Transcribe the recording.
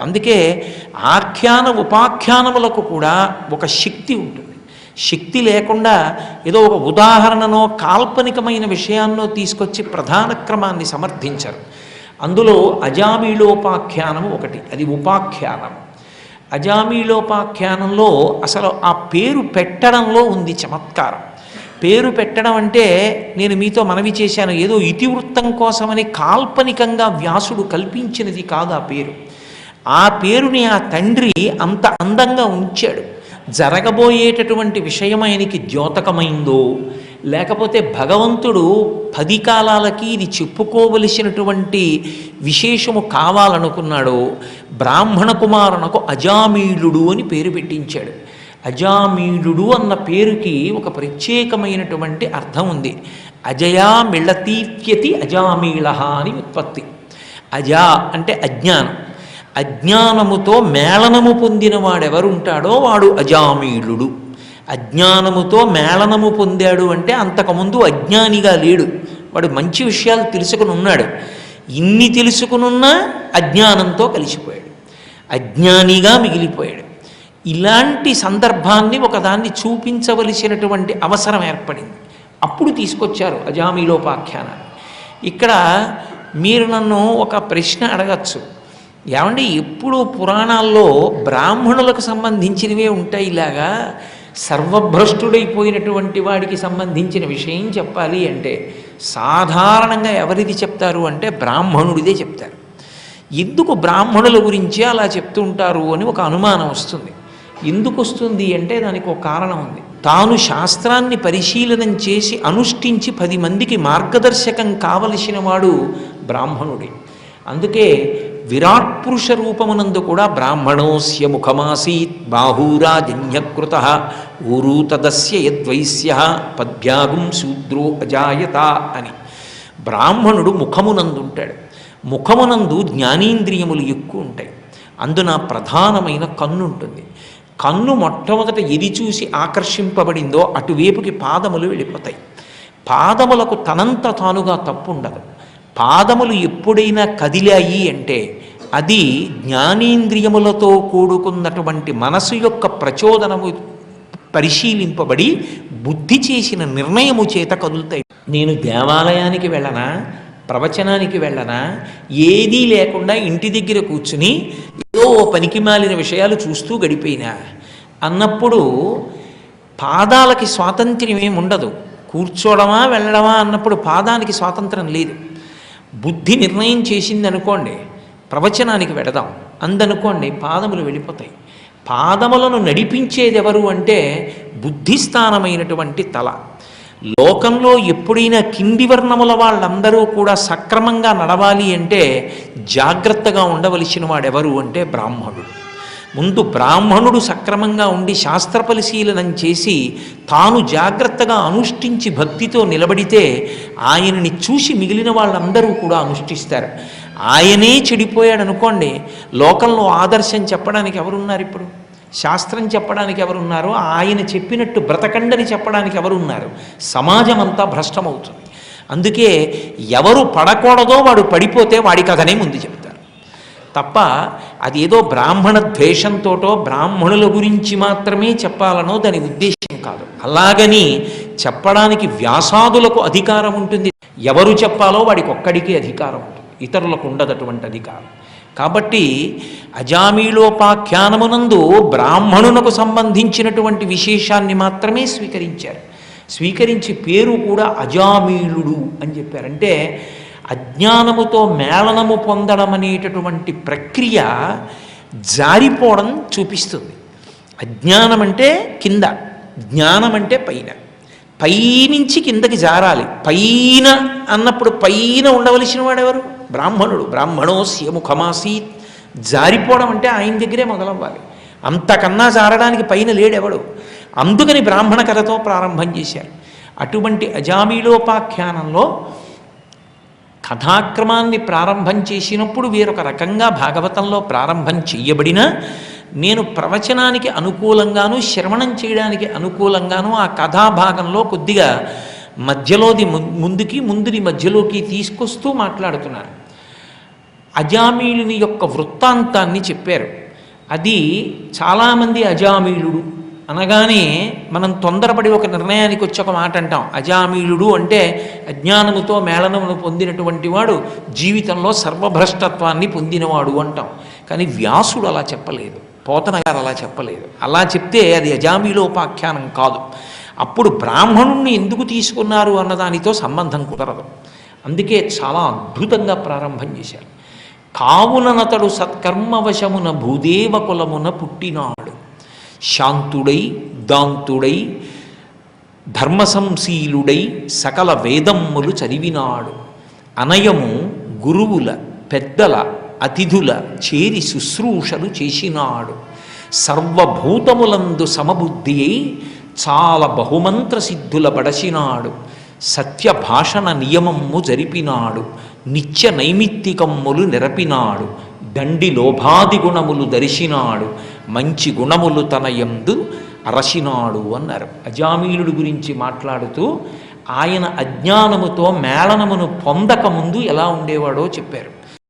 అందుకే ఆఖ్యాన ఉపాఖ్యానములకు కూడా ఒక శక్తి ఉంటుంది. శక్తి లేకుండా ఏదో ఒక ఉదాహరణనో కాల్పనికమైన విషయాన్నో తీసుకొచ్చి ప్రధాన క్రమాన్ని సమర్థించరు. అందులో అజామీలోపాఖ్యానము ఒకటి అది ఉపాఖ్యానం. అజామీలోపాఖ్యానంలో అసలు ఆ పేరు పెట్టడంలో ఉంది చమత్కారం. పేరు పెట్టడం అంటే నేను మీతో మనవి చేశాను ఏదో ఇతివృత్తం కోసమని కాల్పనికంగా వ్యాసుడు కల్పించినది కాదు ఆ పేరు. ఆ పేరుని ఆ తండ్రి అంత అందంగా ఉంచాడు. జరగబోయేటటువంటి విషయమైనకి ద్యోతకమైందో లేకపోతే భగవంతుడు పది కాలాలకి ఇది చెప్పుకోవలసినటువంటి విశేషము కావాలనుకున్నాడో బ్రాహ్మణ కుమారునకు అజామీళుడు అని పేరు పెట్టించాడు. అజామీళుడు అన్న పేరుకి ఒక ప్రత్యేకమైనటువంటి అర్థం ఉంది. అజయా మిళతీత్యతి అజామీళ అని ఉత్పత్తి. అజా అంటే అజ్ఞానం. అజ్ఞానముతో మేళనము పొందిన వాడెవరుంటాడో వాడు అజామీళుడు అజ్ఞానముతో మేళనము పొందాడు అంటే అంతకుముందు అజ్ఞానిగా లేడు. వాడు మంచి విషయాలు తెలుసుకుని ఉన్నాడు. ఇన్ని తెలుసుకునున్నా అజ్ఞానంతో కలిసిపోయాడు. అజ్ఞానిగా మిగిలిపోయాడు. ఇలాంటి సందర్భాన్ని ఒకదాన్ని చూపించవలసినటువంటి అవసరం ఏర్పడింది. అప్పుడు తీసుకొచ్చారు అజామీలోపాఖ్యానాన్ని. ఇక్కడ మీరు నన్ను ఒక ప్రశ్న అడగచ్చు. ఏమండి ఎప్పుడు పురాణాల్లో బ్రాహ్మణులకు సంబంధించినవే ఉంటాయి ఇలాగా. సర్వభ్రష్టుడైపోయినటువంటి వాడికి సంబంధించిన విషయం చెప్పాలి అంటే సాధారణంగా ఎవరిది చెప్తారు అంటే బ్రాహ్మణుడిదే చెప్తారు. ఎందుకు బ్రాహ్మణుల గురించి అలా చెప్తుంటారు అని ఒక అనుమానం వస్తుంది. ఎందుకు వస్తుంది అంటే దానికి ఒక కారణం ఉంది. తాను శాస్త్రాన్ని పరిశీలనం చేసి అనుష్ఠించి పది మందికి మార్గదర్శకం కావలసిన వాడు బ్రాహ్మణుడే. అందుకే విరాట్ పురుష రూపమునందు కూడా బ్రాహ్మణోస్య ముఖమాసీత్ బాహూరాజన్యకృత ఊరూతదస్య యద్వైశ్య పద్భ్యాగుం శూద్రో అజాయత అని. బ్రాహ్మణుడు ముఖమునందుంటాడు. ముఖమునందు జ్ఞానేంద్రియములు ఎక్కువ ఉంటాయి అందున ప్రధానమైన కన్ను ఉంటుంది కన్ను మొట్టమొదట ఎది చూసి ఆకర్షింపబడిందో అటువైపుకి పాదములు వెళ్ళిపోతాయి. పాదములకు తనంత తానుగా తప్పు ఉండదు పాదములు ఎప్పుడైనా కదిలాయి అంటే అది జ్ఞానేంద్రియములతో కూడుకున్నటువంటి మనసు యొక్క ప్రచోదనము పరిశీలింపబడి బుద్ధి చేసిన నిర్ణయము చేత కదులుతాయి. నేను దేవాలయానికి వెళ్ళనా? ప్రవచనానికి వెళ్ళనా? ఏదీ లేకుండా ఇంటి దగ్గర కూర్చుని ఏదో ఓ పనికి మాలిన విషయాలు చూస్తూ గడిపోయినా అన్నప్పుడు పాదాలకి స్వాతంత్ర్యం ఏమి ఉండదు కూర్చోడమా వెళ్ళడమా అన్నప్పుడు పాదానికి స్వాతంత్రం లేదు. బుద్ధి నిర్ణయం చేసింది అనుకోండి ప్రవచనానికి వెడదాం. అందనుకోండి పాదములు వెళ్ళిపోతాయి. పాదములను నడిపించేది ఎవరు అంటే బుద్ధిస్థానమైనటువంటి తల. లోకంలో ఎప్పుడైనా కింది వర్ణముల వాళ్ళందరూ కూడా సక్రమంగా నడవాలి అంటే జాగ్రత్తగా ఉండవలసిన వాడెవరు అంటే బ్రాహ్మణుడు. ముందు బ్రాహ్మణుడు సక్రమంగా ఉండి శాస్త్ర పరిశీలనం చేసి తాను జాగ్రత్తగా అనుష్ఠించి భక్తితో నిలబడితే ఆయనని చూసి మిగిలిన వాళ్ళందరూ కూడా అనుష్ఠిస్తారు. ఆయనే చెడిపోయాడు అనుకోండి లోకంలో ఆదర్శం చెప్పడానికి ఎవరున్నారు ఇప్పుడు? శాస్త్రం చెప్పడానికి ఎవరున్నారు ఆయన చెప్పినట్టు బ్రతకండని చెప్పడానికి ఎవరున్నారు? సమాజం అంతా భ్రష్టమవుతుంది. అందుకే ఎవరు పడకూడదో వాడు పడిపోతే వాడి కథనే ముందు చెప్తారు తప్ప అదేదో బ్రాహ్మణ ద్వేషంతోటో బ్రాహ్మణుల గురించి మాత్రమే చెప్పాలనో దాని ఉద్దేశం కాదు. అలాగని చెప్పడానికి వ్యాసాదులకు అధికారం ఉంటుంది. ఎవరు చెప్పాలో వాడికి ఒక్కడికే అధికారం ఉంటుంది. ఇతరులకు ఉండదటువంటి అధికారం. కాబట్టి అజామీలోపాఖ్యానమునందు బ్రాహ్మణునకు సంబంధించినటువంటి విశేషాన్ని మాత్రమే స్వీకరించారు. స్వీకరించి పేరు కూడా అజామీళుడు అని చెప్పారంటే అజ్ఞానముతో మేళనము పొందడం అనేటటువంటి ప్రక్రియ జారిపోవడం చూపిస్తుంది. అజ్ఞానం అంటే కింద జ్ఞానం అంటే పైన. పైనుంచి కిందకి జారాలి. పైన అన్నప్పుడు పైన ఉండవలసిన వాడెవరు? బ్రాహ్మణుడు. బ్రాహ్మణోస్య ముఖమాసీత్ జారిపోవడం అంటే ఆయన దగ్గరే మొదలవ్వాలి. అంతకన్నా జారడానికి పైన లేడెవడు? అందుకని బ్రాహ్మణ కథతో ప్రారంభం చేశారు. అటువంటి అజామీలోపాఖ్యానంలో కథాక్రమాన్ని ప్రారంభం చేసినప్పుడు వేరొక రకంగా భాగవతంలో ప్రారంభం చెయ్యబడినా నేను ప్రవచనానికి అనుకూలంగాను శ్రవణం చేయడానికి అనుకూలంగాను ఆ కథాభాగంలో కొద్దిగా మధ్యలోది ము- ముందుకి ముందుని మధ్యలోకి తీసుకొస్తూ మాట్లాడుతున్నాను అజామీలుని యొక్క వృత్తాంతాన్ని చెప్పారు. అది చాలామంది అజామీలుడు అనగానే మనం తొందరపడి ఒక నిర్ణయానికి వచ్చి ఒక మాట అంటాం. అజామీలుడు అంటే అజ్ఞానముతో మేళనమును పొందినటువంటి వాడు జీవితంలో సర్వభ్రష్టత్వాన్ని పొందినవాడు అంటాం. కానీ వ్యాసుడు అలా చెప్పలేదు. పోతన గారు అలా చెప్పలేదు. అలా చెప్తే అది అజామీలోపాఖ్యానం కాదు. అప్పుడు బ్రాహ్మణుణ్ణి ఎందుకు తీసుకున్నారు అన్నదానితో సంబంధం కుదరదు. అందుకే చాలా అద్భుతంగా ప్రారంభం చేశారు. కావుననతడు సత్కర్మవశమున భూదేవ కులమున పుట్టినాడు. శాంతుడై దాంతుడై ధర్మసంశీలుడై సకల వేదమ్ములు చదివినాడు. అనయము గురువుల పెద్దల అతిథుల చేరి శుశ్రూషలు చేసినాడు. సర్వభూతములందు సమబుద్ధి అయి చాలా బహుమంత్ర సిద్ధుల బడసినాడు సత్య భాషణ నియమము జరిపినాడు. నిత్య నైమిత్తికమ్ములు నిరపినాడు. దండి లోభాది గుణములు దరిశినాడు మంచి గుణములు తన యందు అరసినాడు అన్నారు. అజామీలుడి గురించి మాట్లాడుతూ ఆయన అజ్ఞానముతో మేళనమును పొందకముందు ఎలా ఉండేవాడో చెప్పారు.